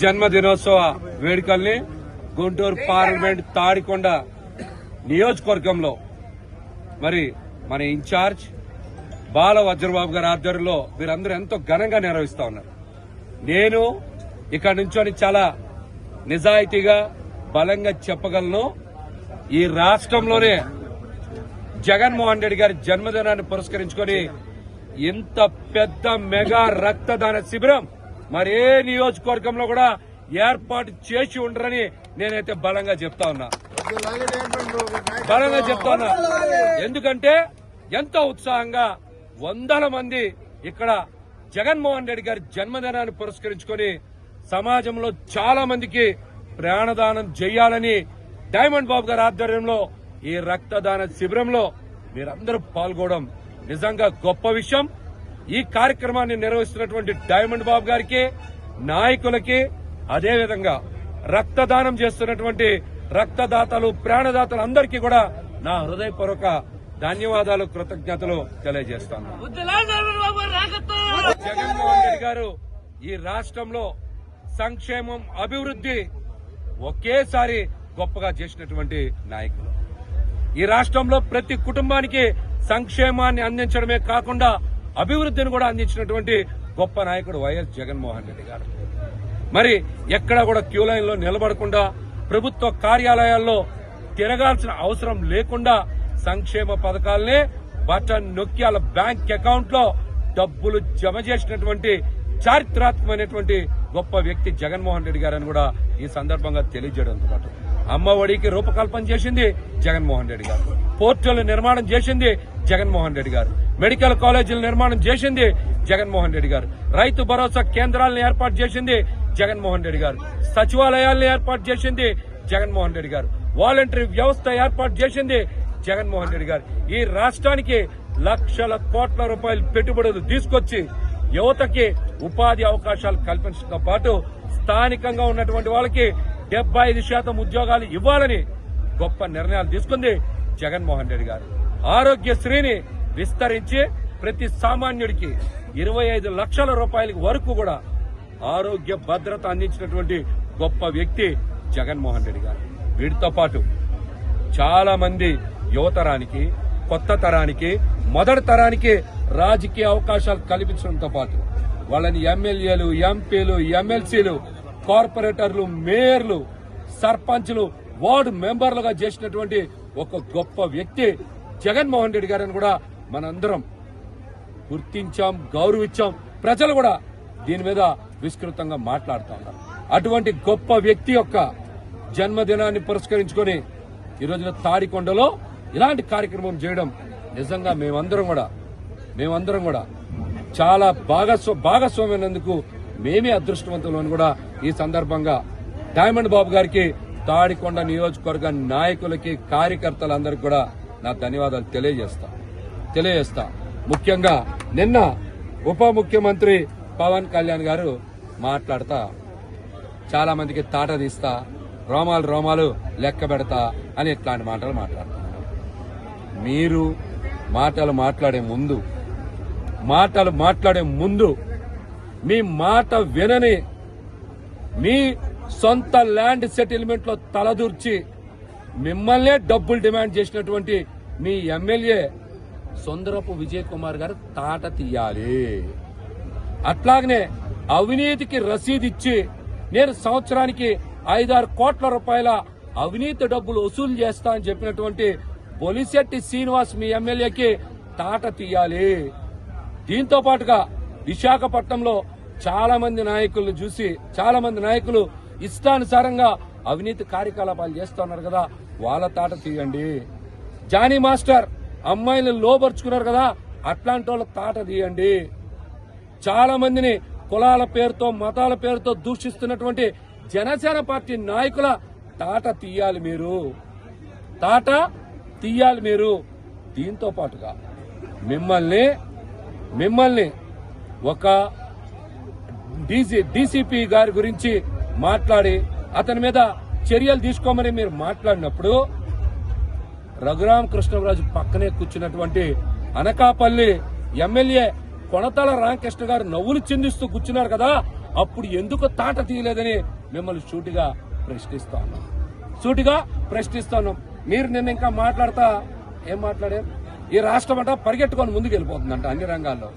జన్మదినోత్సవ వేడుకల్ని గుంటూరు పార్లమెంట్ తాడికొండ నియోజకవర్గంలో మరి మన ఇన్ఛార్జ్ బాల వజ్రబాబు గారి ఆధ్వర్యంలో వీరందరూ ఎంతో ఘనంగా నిర్వహిస్తా ఉన్నారు. నేను ఇక్కడ నుంచొని చాలా నిజాయితీగా బలంగా చెప్పగలను. ఈ రాష్ట్రంలోనే జగన్మోహన్ రెడ్డి గారి జన్మదినాన్ని పురస్కరించుకొని ఇంత పెద్ద మెగా రక్తదాన శిబిరం మరి ఏ నియోజకవర్గంలో కూడా ఏర్పాటు చేసి ఉండరని నేనైతే బలంగా చెప్తా ఉన్నా. బలంగా చెప్తా ఉన్నా. ఎందుకంటే ఎంతో ఉత్సాహంగా వందల మంది ఇక్కడ జగన్మోహన్ రెడ్డి గారి జన్మదినాన్ని పురస్కరించుకొని సమాజంలో చాలా మందికి ప్రాణదానం చేయాలని డైమండ్ బాబు గారి ఆధ్వర్యంలో ఈ రక్తదాన శిబిరంలో మీరందరూ పాల్గొనడం నిజంగా గొప్ప విషయం. ఈ కార్యక్రమాన్ని నిర్వహిస్తున్నటువంటి డైమండ్ బాబు గారికి నాయకులకి అదేవిధంగా రక్తదానం చేస్తున్నటువంటి రక్తదాతలు ప్రాణదాతలు అందరికీ కూడా నా హృదయపూర్వక ధన్యవాదాలు కృతజ్ఞతలు తెలియజేస్తాను. జగన్మోహన్ రెడ్డి గారు ఈ రాష్ట్రంలో సంక్షేమం అభివృద్ధి ఒకేసారి గొప్పగా చేసినటువంటి నాయకులు. ఈ రాష్ట్రంలో ప్రతి కుటుంబానికి సంక్షేమాన్ని అందించడమే కాకుండా అభివృద్ధిని కూడా అందించినటువంటి గొప్ప నాయకుడు వైఎస్ జగన్మోహన్ రెడ్డి గారు. మరి ఎక్కడ కూడా క్యూ లైన్లో నిలబడకుండా ప్రభుత్వ కార్యాలయాల్లో తిరగాల్సిన అవసరం లేకుండా సంక్షేమ పథకాలనే బటన్ నొక్కి వాళ్ళ బ్యాంక్ అకౌంట్లో డబ్బులు జమ చేసినటువంటి చారిత్రాత్మకమైనటువంటి గొప్ప వ్యక్తి జగన్మోహన్ రెడ్డి గారని కూడా ఈ సందర్భంగా తెలియజేయడంతో పాటు అమ్మ ఒడికి రూపకల్పన చేసింది జగన్మోహన్ రెడ్డి గారు. పోర్టుల నిర్మాణం చేసింది జగన్మోహన్ రెడ్డి గారు. మెడికల్ కాలేజీల నిర్మాణం చేసింది జగన్మోహన్ రెడ్డి గారు. రైతు భరోసా కేంద్రాలను ఏర్పాటు చేసింది జగన్మోహన్ రెడ్డి గారు. సచివాలయాలను ఏర్పాటు చేసింది జగన్మోహన్ రెడ్డి గారు. వాలంటరీ వ్యవస్థ ఏర్పాటు చేసింది జగన్మోహన్ రెడ్డి గారు. ఈ రాష్ట్రానికి లక్షల కోట్ల రూపాయల పెట్టుబడులు తీసుకొచ్చి యువతకి ఉపాధి అవకాశాలు కల్పించడంతో పాటు స్థానికంగా ఉన్నటువంటి వాళ్ళకి డెబ్బై ఐదు శాతం ఉద్యోగాలు ఇవ్వాలని గొప్ప నిర్ణయాలు తీసుకుంది జగన్మోహన్ రెడ్డి గారు. ఆరోగ్యశ్రీని విస్తరించి ప్రతి సామాన్యుడికి ఇరవై ఐదు లక్షల రూపాయల వరకు కూడా ఆరోగ్య భద్రత అందించినటువంటి గొప్ప వ్యక్తి జగన్మోహన్ రెడ్డి గారు. వీటితో పాటు చాలా మంది యువతరానికి కొత్త తరానికి మొదటి తరానికి రాజకీయ అవకాశాలు కల్పించడంతో పాటు వాళ్ళని ఎమ్మెల్యేలు ఎంపీలు ఎమ్మెల్సీలు కార్పొరేటర్లు మేయర్లు సర్పంచ్లు వార్డు మెంబర్లుగా చేసినటువంటి ఒక గొప్ప వ్యక్తి జగన్మోహన్ రెడ్డి గారని కూడా మనందరం గుర్తించాం గౌరవించాం. ప్రజలు కూడా దీని మీద విస్తృతంగా మాట్లాడుతూ ఉన్నారు. అటువంటి గొప్ప వ్యక్తి యొక్క జన్మదినాన్ని పురస్కరించుకొని ఈ రోజున తాడికొండలో ఇలాంటి కార్యక్రమం చేయడం నిజంగా మేమందరం కూడా మేమందరం కూడా చాలా భాగస్వ భాగస్వామైనందుకు మేమే అదృష్టవంతులని కూడా ఈ సందర్భంగా డైమండ్ బాబు గారికి తాడికొండ నియోజకవర్గ నాయకులకి కార్యకర్తలందరికీ కూడా నా ధన్యవాదాలు తెలియజేస్తా. తెలియజేస్తా. ముఖ్యంగా నిన్న ఉప ముఖ్యమంత్రి పవన్ కళ్యాణ్ గారు మాట్లాడతా. చాలా మందికి తాట తీస్తా రోమాలు రోమాలు లెక్క పెడతా అని ఇట్లాంటి మాటలు మాట్లాడుతున్నారు మీరు మాటలు మాట్లాడే ముందు మాటలు మాట్లాడే ముందు మీ మాట వినని మీ సొంత ల్యాండ్ సెటిల్మెంట్లో తలదూర్చి మిమ్మల్నే డబ్బులు డిమాండ్ చేసినటువంటి మీ ఎమ్మెల్యే సుందరపు విజయ్ కుమార్ గారు తాట తీయాలి. అట్లాగనే అవినీతికి రసీదు ఇచ్చి నేను సంవత్సరానికి ఐదారు కోట్ల రూపాయల అవినీతి డబ్బులు వసూలు చేస్తా అని చెప్పినటువంటి బొలిశెట్టి శ్రీనివాస్ మీ ఎమ్మెల్యేకి తాట తీయాలి. దీంతో పాటుగా విశాఖపట్నంలో చాలా మంది నాయకులను చూసి చాలా మంది నాయకులు ఇష్టానుసారంగా అవినీతి కార్యకలాపాలు చేస్తున్నారు కదా వాళ్ళ తాట తీయండి. జానీ మాస్టర్ అమ్మాయిలను లోపరుచుకున్నారు కదా అట్లాంటి వాళ్ళ తాట తీయండి. చాలా మందిని కులాల పేరుతో మతాల పేరుతో దూషిస్తున్నటువంటి జనసేన పార్టీ నాయకుల తాట తీయాలి మీరు. తాట తీయాలి మీరు. దీంతో పాటుగా మిమ్మల్ని మిమ్మల్ని ఒక డీసీ డీసీపీ గారి గురించి మాట్లాడి అతని మీద చర్యలు తీసుకోమని మీరు మాట్లాడినప్పుడు రఘురామ కృష్ణరాజు పక్కనే కూర్చున్నటువంటి అనకాపల్లి ఎమ్మెల్యే కొనతల రామకృష్ణ గారు నవ్వులు చెందిస్తూ కూర్చున్నారు కదా అప్పుడు ఎందుకు తాట తీయలేదని మిమ్మల్ని సూటిగా ప్రశ్నిస్తా ఉన్నాం సూటిగా ప్రశ్నిస్తున్నాం మీరు నిన్న ఇంకా మాట్లాడతా? ఏం మాట్లాడారు? ఈ రాష్ట్రం అంట పరిగెట్టుకొని ముందుకు వెళ్ళిపోతుందంట అన్ని రంగాల్లో.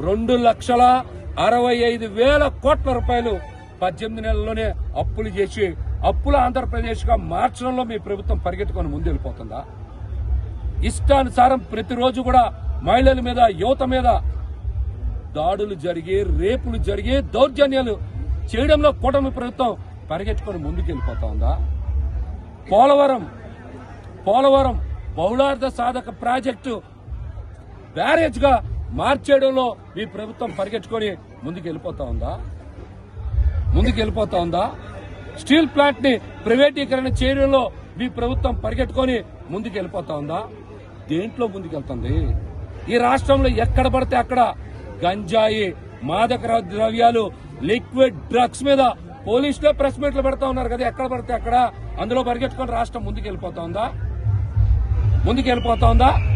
రెండు లక్షల అరవై ఐదు వేల కోట్ల రూపాయలు పద్దెనిమిది నెలల్లోనే అప్పులు చేసి అప్పుల ఆంధ్రప్రదేశ్గా మార్చడంలో మీ ప్రభుత్వం పరిగెట్టుకొని ముందెళ్ళిపోతుందా? ఇష్టానుసారం ప్రతిరోజు కూడా మహిళల మీద యువత మీద దాడులు జరిగి రేపులు జరిగి దౌర్జన్యాలు చేయడంలో కూటమి ప్రభుత్వం పరిగెట్టుకొని ముందుకెళ్ళిపోతా ఉందా పోలవరం పోలవరం బహుళార్థ సాధక ప్రాజెక్టు బ్యారేజ్గా మార్చేయడంలో మీ ప్రభుత్వం పరిగెట్టుకొని ముందుకు వెళ్ళిపోతా ఉందా? ముందుకు వెళ్ళిపోతా ఉందా? స్టీల్ ప్లాంట్ని ప్రైవేటీకరణ చేయడంలో మీ ప్రభుత్వం పరిగెట్టుకొని ముందుకు వెళ్ళిపోతా ఉందా? దేంట్లో ముందుకెళ్తుంది? ఈ రాష్ట్రంలో ఎక్కడ పడితే అక్కడ గంజాయి మాదక ద్రవ్యాలు లిక్విడ్ డ్రగ్స్ మీద పోలీసులే ప్రెస్ మీట్లు పెడతా ఉన్నారు కదా ఎక్కడ పడితే అక్కడ. అందులో పరిగెట్టుకొని రాష్ట్రం ముందుకు వెళ్ళిపోతా ఉందా? ముందుకు వెళ్ళిపోతా ఉందా?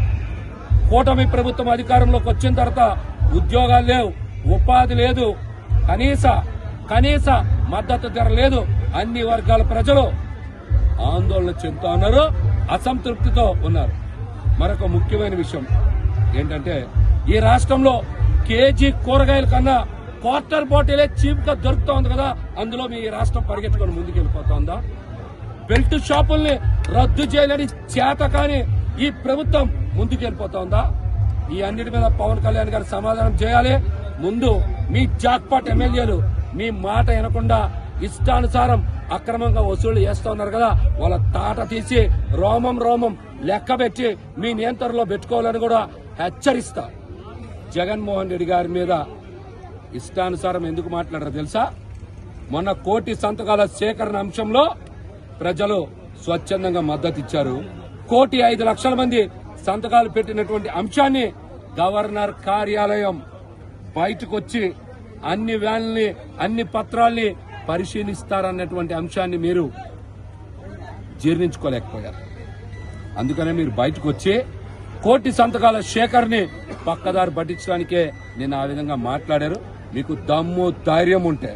కూటమి ప్రభుత్వం అధికారంలోకి వచ్చిన తర్వాత ఉద్యోగాలు లేవు ఉపాధి లేదు కనీస కనీస మద్దతు ధర లేదు. అన్ని వర్గాల ప్రజలు ఆందోళన చెందుతా ఉన్నారు అసంతృప్తితో ఉన్నారు. మరొక ముఖ్యమైన విషయం ఏంటంటే ఈ రాష్ట్రంలో కేజీ కూరగాయల కన్నా క్వార్టర్ బాటిలే చీప్గా దొరుకుతా ఉంది కదా అందులో మీ రాష్ట్రం పరిగెత్తుకొని ముందుకు ఉందా? బెల్ట్ షాపుల్ని రద్దు చేయాలని చేత కానీ ఈ ప్రభుత్వం ముందుకు వెళ్ళిపోతోందా ఈ అన్నిటి మీద పవన్ కళ్యాణ్ గారు సమాధానం చేయాలి. ముందు మీ జాక్పాట్ ఎమ్మెల్యేలు మీ మాట వినకుండా ఇష్టానుసారం అక్రమంగా వసూళ్ళు చేస్తా ఉన్నారు కదా వాళ్ళ తాట తీసి రోమం రోమం లెక్క పెట్టి మీ నియంత్రణలో పెట్టుకోవాలని కూడా హెచ్చరిస్తా. జగన్మోహన్ రెడ్డి గారి మీద ఇష్టానుసారం ఎందుకు మాట్లాడారు తెలుసా? మొన్న కోటి సంతకాల సేకరణ అంశంలో ప్రజలు స్వచ్ఛందంగా మద్దతు ఇచ్చారు. కోటి ఐదు లక్షల మంది సంతకాలు పెట్టినటువంటి అంశాన్ని గవర్నర్ కార్యాలయం బయటకు వచ్చి అన్ని వ్యాన్లని అన్ని పత్రాల్ని పరిశీలిస్తారన్నటువంటి అంశాన్ని మీరు జీర్ణించుకోలేకపోయారు. అందుకనే మీరు బయటకు వచ్చి కోటి సంతకాల శేఖర్ని పక్కదారి పట్టించడానికే నేను ఆ విధంగా మాట్లాడారు. మీకు దమ్ము ధైర్యం ఉంటే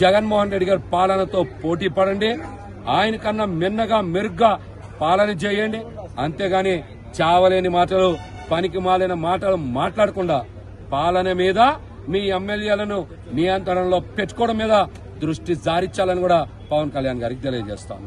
జగన్మోహన్ రెడ్డి గారి పాలనతో పోటీ పడండి. ఆయన కన్నా మిన్నగా మెరుగ్గా పాలన చేయండి. అంతేగాని చావలేని మాటలు పనికి మాలిన మాటలు మాట్లాడకుండా పాలన మీద మీ ఎమ్మెల్యేలను నియంత్రణలో పెట్టుకోవడం మీద దృష్టి జారించాలని కూడా పవన్ కళ్యాణ్ గారికి తెలియజేస్తాను.